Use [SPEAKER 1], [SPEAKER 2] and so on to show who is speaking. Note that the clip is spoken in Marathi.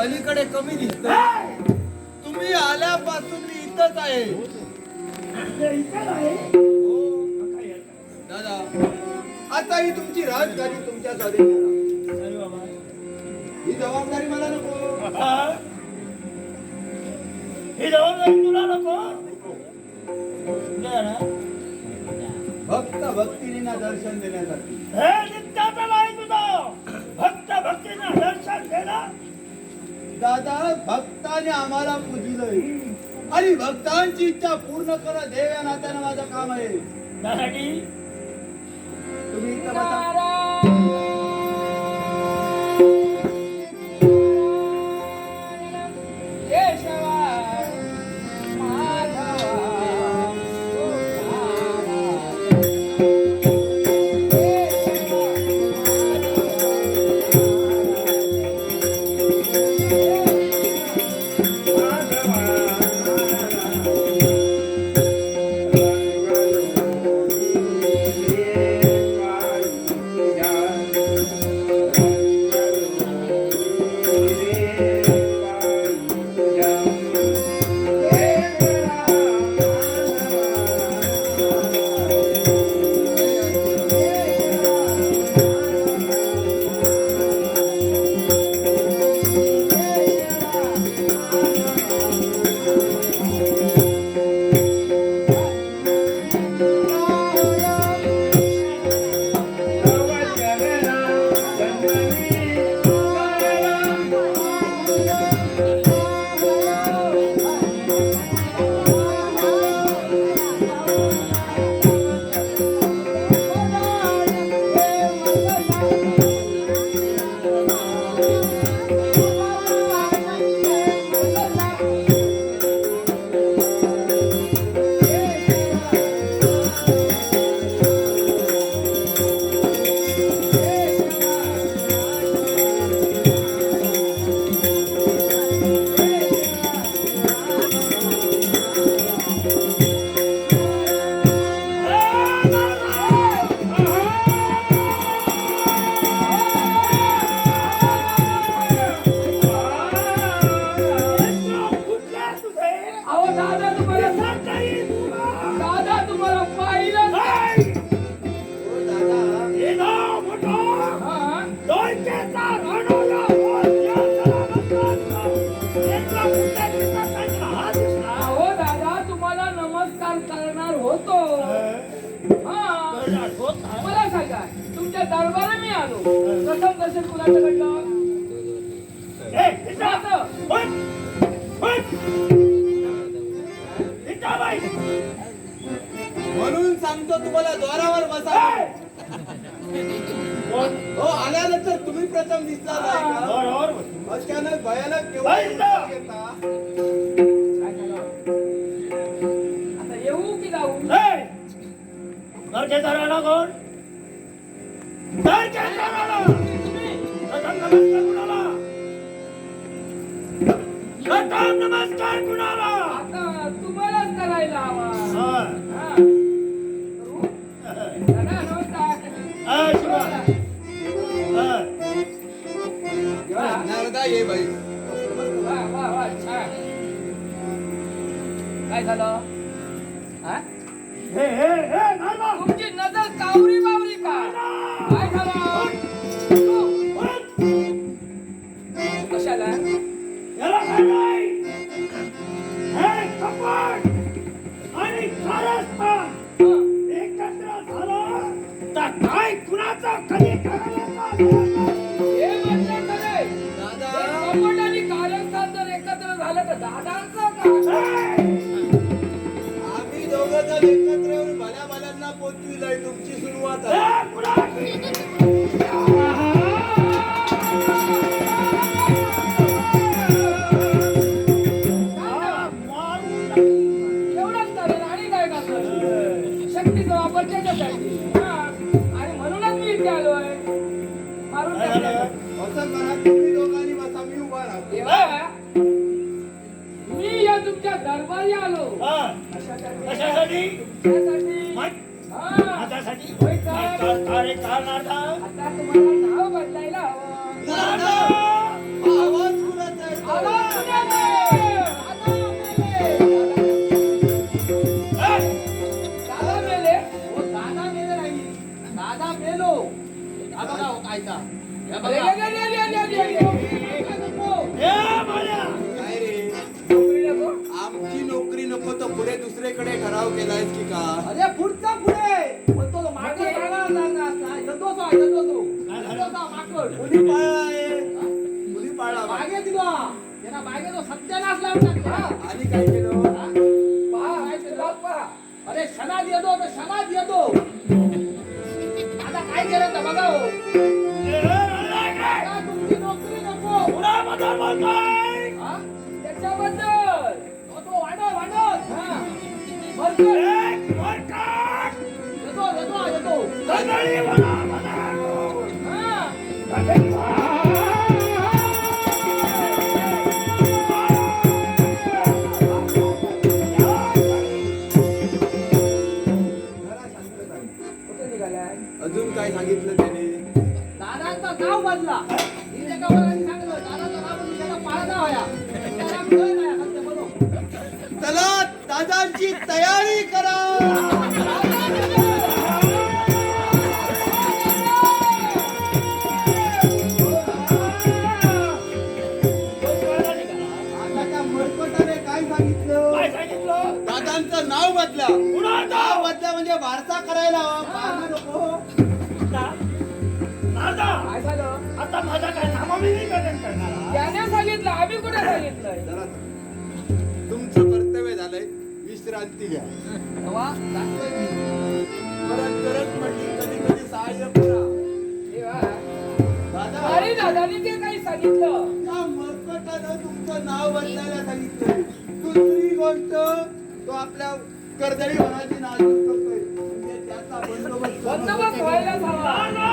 [SPEAKER 1] अलीकडे कमी दिसत तुम्ही आल्यापासून मी इथंच आहे. हो. दादा आता ही तुमची राजधानी तुमच्या स्वाधीन. ही जबाबदारी मला नको.
[SPEAKER 2] ही? जबाबदारी तुला नको.
[SPEAKER 1] भक्त भक्तीने ना दर्शन देण्यासाठी.
[SPEAKER 2] भक्ताने
[SPEAKER 1] आम्हाला पूजलंय. आणि भक्तांची इच्छा पूर्ण करा. देव या नात्यानं माझं काम आहे.
[SPEAKER 2] त्यासाठी
[SPEAKER 1] म्हणून सांगतो तुम्हाला द्वारावर बसा. हो आल्यानंतर तुम्ही प्रथम दिसला नाही का? अचानक भयानक?
[SPEAKER 3] आता येऊ की जाऊ?
[SPEAKER 2] घरचे कोण? घरचे प्रथम नमस्कार कुणाला
[SPEAKER 3] आता तुम्हालाच करायला हवा. करू? दादा, नमस्कार.
[SPEAKER 2] शिवा.
[SPEAKER 3] वा,
[SPEAKER 1] नारदा ये बाई
[SPEAKER 3] वा, वा, वा, छान. काय झालं हा?
[SPEAKER 2] हे, हे, हे, नाना.
[SPEAKER 3] तुमची नजर कावरी बावरी का काय झालं
[SPEAKER 2] एकत्र झालं तर
[SPEAKER 3] दादांचं
[SPEAKER 1] आम्ही दोघं जण एकत्र येऊन भल्या भल्यांना पोचविलंय तुमची सुरुवात आहे.
[SPEAKER 3] शक्तीचा वापर त्याच्यासाठी. मी आलोय मारून देवा या तुमच्या दरबारी आलो कशासाठी?
[SPEAKER 2] कशासाठी
[SPEAKER 3] हा.
[SPEAKER 2] माझ्यासाठी.
[SPEAKER 3] होय तर.
[SPEAKER 2] अरे का
[SPEAKER 3] खायचा आमची नोकरी नको
[SPEAKER 1] तर पुढे दुसरीकडे ठराव केलाय की का
[SPEAKER 4] अरे पुढचा पुढे
[SPEAKER 1] मुली पाळा आहे मुली पाळला
[SPEAKER 4] मागे दिला त्यांना मागे तो सत्यानाश
[SPEAKER 1] आणि काय केलं
[SPEAKER 4] पहा पहा अरे शनाद येतो तर क्षणात येतो आता काय केलं तर बघा त्याच्याबद्दल. तो वाढव वाढव. हा. येतो येतो दादांची
[SPEAKER 1] तयारी करा. आता त्या मरकटाने काय सांगितलं?
[SPEAKER 3] काय सांगितलं?
[SPEAKER 1] दादांचं नाव बदला.
[SPEAKER 3] कुणाचं?
[SPEAKER 1] नाव बदला म्हणजे वारसा करायला
[SPEAKER 4] काय
[SPEAKER 3] आता माझा काय नामविनीकरण करणार
[SPEAKER 4] त्याने सांगितलं आम्ही कुठे सांगितलंय?
[SPEAKER 1] विश्रांती घ्या. परत म्हटली कधी कधी सहाय्य करा.
[SPEAKER 4] तेव्हा,
[SPEAKER 1] दादा.
[SPEAKER 4] अरे दादानी ते काही सांगितलं.
[SPEAKER 1] मरकटानं तुमचं नाव बदलायला सांगितलंय? दुसरी गोष्ट तो आपल्या कर्दळी होण्याची नाजूक करतोय. म्हणजे त्याचा बंदोबस्त
[SPEAKER 4] बंदोबस्त व्हायला हवा.